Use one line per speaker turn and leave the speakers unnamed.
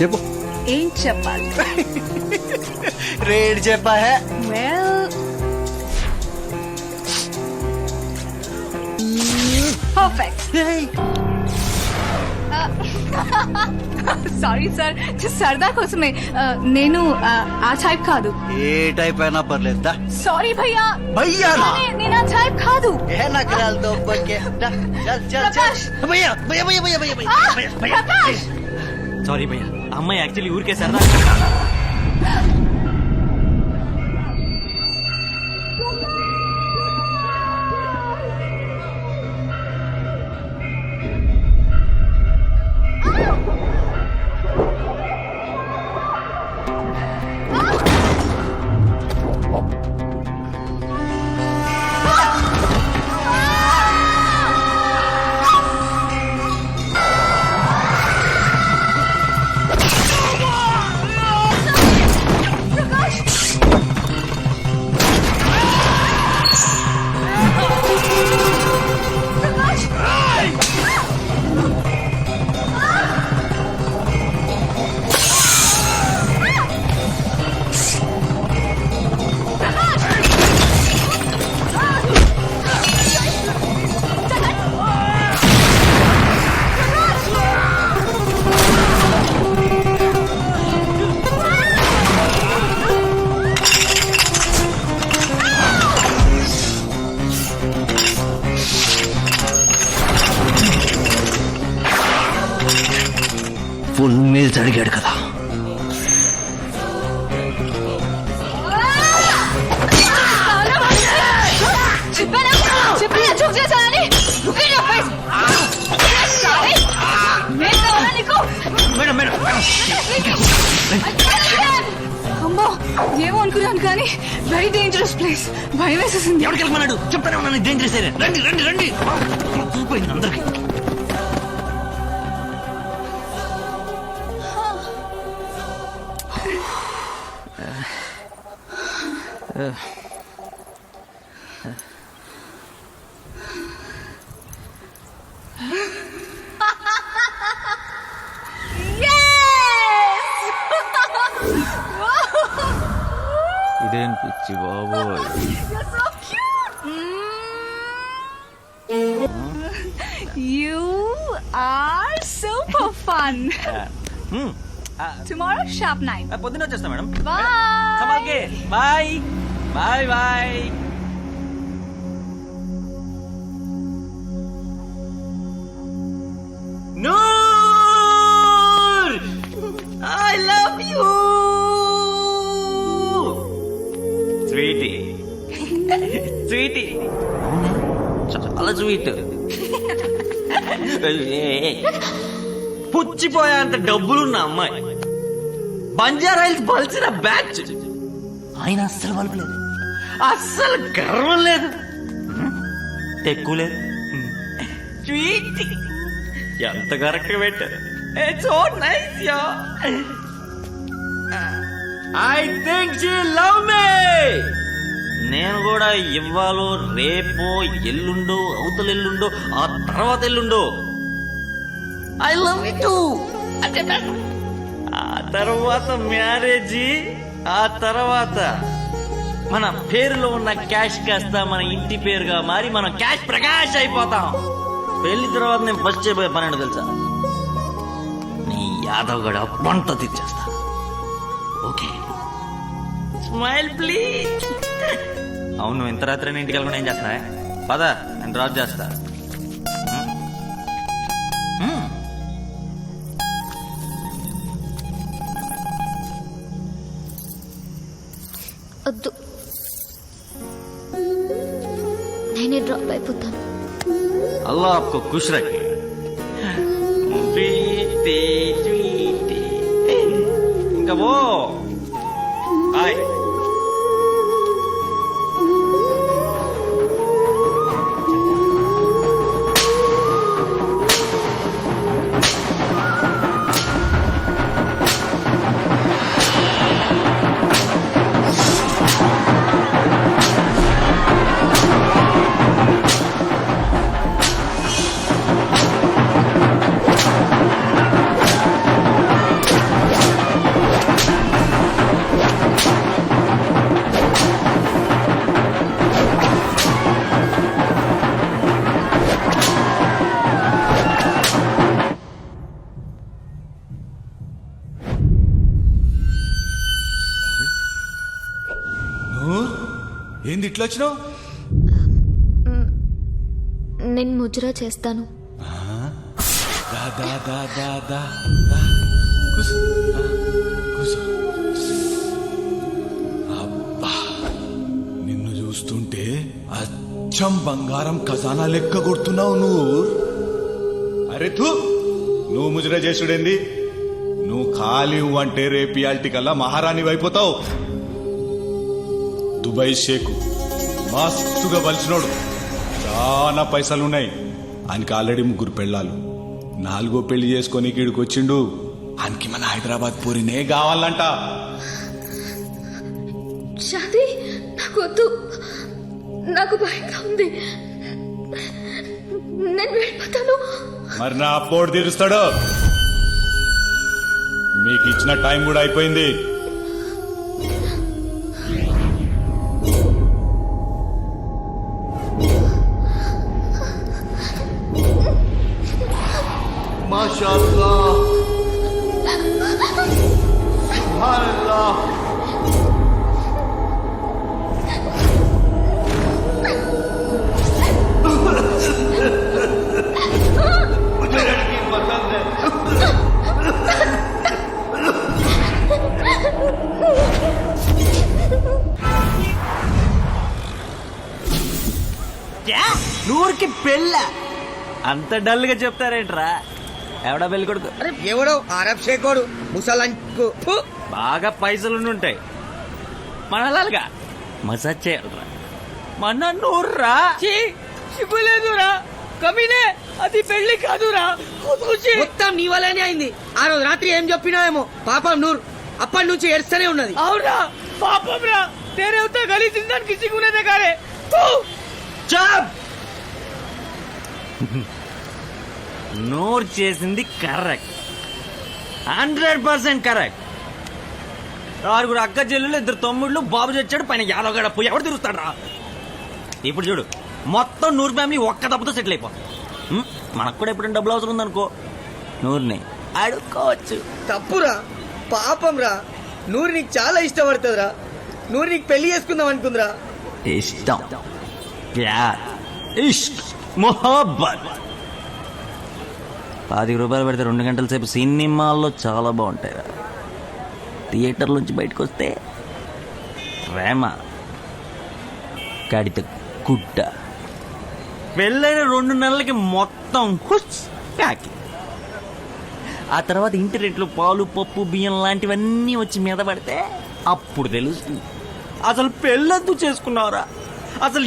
చెప్పు.
ఏం చెప్పాలి?
రేడ్ చెప్పా
వెల్ పర్ఫెక్ట్ సారీ సార్ సరదా కోసమే. Uh, నేను uh, ఆ టైప్ కాదు.
ఏ టైప్ అయినా పర్లేదు.
సారీ భయ్యా.
భయ్యానా
కానీ నేను ఆ టైప్ కాదు.
ఏ నకరాలు దొబ్బకే దా, చల్ చల్ చల్! భయ్యా భయ్యా భయ్యా భయ్యా భయ్యా
ఆ,
భయ్యా భయ్యా.
సారీ భయ్యా. అమ్మాయి యాక్చువల్లీ ఊరికే సరదా.
ఫుల్ మీల్స్ అడిగాడు కదా.
అమ్మో ఏమో అనుకున్నాను కానీ వెరీ డేంజరస్ ప్లేస్ భయం వేసేసింది.
ఎవరికి వెళ్ళమన్నాడు? చెప్తానే ఉన్నాను డేంజరస్ రండి రండి రండి. చూపోయింది అందరికి. ఇదేం పిచ్చి బాబోయ్.
You are super fun. Tomorrow sharp nine.
పొద్దున వచ్చేస్తా madam. కమాల్కే bye bye bye Noor I love you sweetie sweetie చాలా స్వీట్ పుచ్చిపోయేంత డబ్బులున్న అమ్మాయి. బంజారా హిల్స్ బలిసిన బ్యాచ్. ఆయన అస్సలు బలపలేదు అస్సలు గర్వం లేదు. ఎక్కువ లేదు. స్వీట్. ఎంత కరెక్ట్ పెట్టారు. So nice ya I think she love me నేను కూడా ఇవ్వాలో రేపో ఎల్లుండో అవతల ఎల్లుండో ఆ తర్వాత ఎల్లుండో. ఐ లవ్ యూ టూ అంటే ఆ తర్వాత మ్యారేజీ ఆ తర్వాత. మన పేరులో ఉన్న క్యాష్ కాస్త మన ఇంటి పేరుగా మారి మనం క్యాష్ ప్రకాష్ అయిపోతాం. పెళ్ళి తర్వాత నేను ఫస్ట్ చేయబోయే పని తెలుసా? నీ యాదవ్ గడ పంట తెచ్చేస్తా ఓకే. Smile please. అవును ఇంత రాత్రి ఇంటికి వెళ్ళకుండా ఏం చేస్తున్నా పద నేను డ్రాప్ చేస్తా.
నేను డ్రాప్ అయిపోతాను.
అల్లా ఆప్కో ఖుష్ రఖే ఇంకా బాయ్.
ఇట్లా వచ్చినావు
నేను ముజరా చేస్తాను.
నిన్ను చూస్తుంటే అచ్చం బంగారం ఖజానా లెక్క కొడుతున్నావు నువ్వు. అరే తూ నువ్వు ముజర చేసుడేంది? నువ్వు ఖాళీ అంటే రేపు ఇయాల్టి కల్లా మహారాణి అయిపోతావు దుబాయ్ షేక్. మస్తుగా బలిసినోడు చాలా పైసలున్నాయి. ఆయనకి ఆల్రెడీ ముగ్గురు పెళ్ళాలు. నాలుగో పెళ్ళి చేసుకొని ఇక్కడికి వచ్చిండు. ఆయనకి మన హైదరాబాద్ పూరినే కావాలంట.
షాది నాకు వద్దు నాకు భయంగా ఉంది. నేను వెళ్ళిపోతాను.
మరి నా అప్పోడు తీరుస్తాడు. మీకు ఇచ్చిన టైం కూడా అయిపోయింది.
Maşallah. Subhanallah.
నూరుకి పెళ్ళ అంత డల్గా చెప్తారేంట్రా ఎవడా పెళ్ళి కొడుకు.
అరే ఎవడో? అరబ్ షేకోడు ముసలంకు.
బాగా పైసలు ఉంటాయి మనలాలుగా. మసాజ్ చేయాలరా. మన నూర్రా. సిగ్గులేదురా. కమినే అది పెళ్ళి కాదురా.
మొత్తం నీ వల్లనే అయింది. ఆ రోజు రాత్రి ఏం చెప్పినావేమో? పాపం నూరు అప్పటి నుంచి ఏడుస్తూనే ఉన్నది.
అవునా పాపం రా తేరే ఉత్త గలీ జిందాన్ సిగ్గునేదే కారే చాప్ నోరు చేసింది కరెక్ట్. Hundred percent correct. ఆరుగురు అక్క చెల్లెలు ఇద్దరు తమ్ముళ్ళు బాబు చచ్చాడు పైన యాదవ్ పోయి ఎవడు తిరుగుతాడు రా ఇప్పుడు చూడు మొత్తం నూరు ఫ్యామిలీ ఒక్క దెబ్బతో సెటిల్ అయిపో? మనకు కూడా ఎప్పుడైనా డబ్బులు అవసరం ఉందనుకో. నూరుని అడుక్కోవచ్చు.
తప్పురా పాపం రా నూరు నీకు చాలా ఇష్టపడుతుందిరా. నూరు నీకు పెళ్ళి చేసుకుందాం అనుకుందిరా.
ఇష్టం. ప్యార్ ఇష్క్ మొహబ్బత్. పాతిక రూపాయలు పెడితే రెండు గంటల సేపు సినిమాల్లో చాలా బాగుంటాయి థియేటర్ నుంచి బయటకు వస్తే ప్రేమ కడిత గుడ్డ పెళ్ళైన రెండు నెలలకి మొత్తం హుచ్ ప్యాక్ ఆ తర్వాత ఇంటి రేట్లు పాలు పప్పు బియ్యం లాంటివన్నీ వచ్చి మీద పడితే అప్పుడు తెలుస్తుంది. అసలు పెళ్ళద్దు చేసుకున్నారా అసలు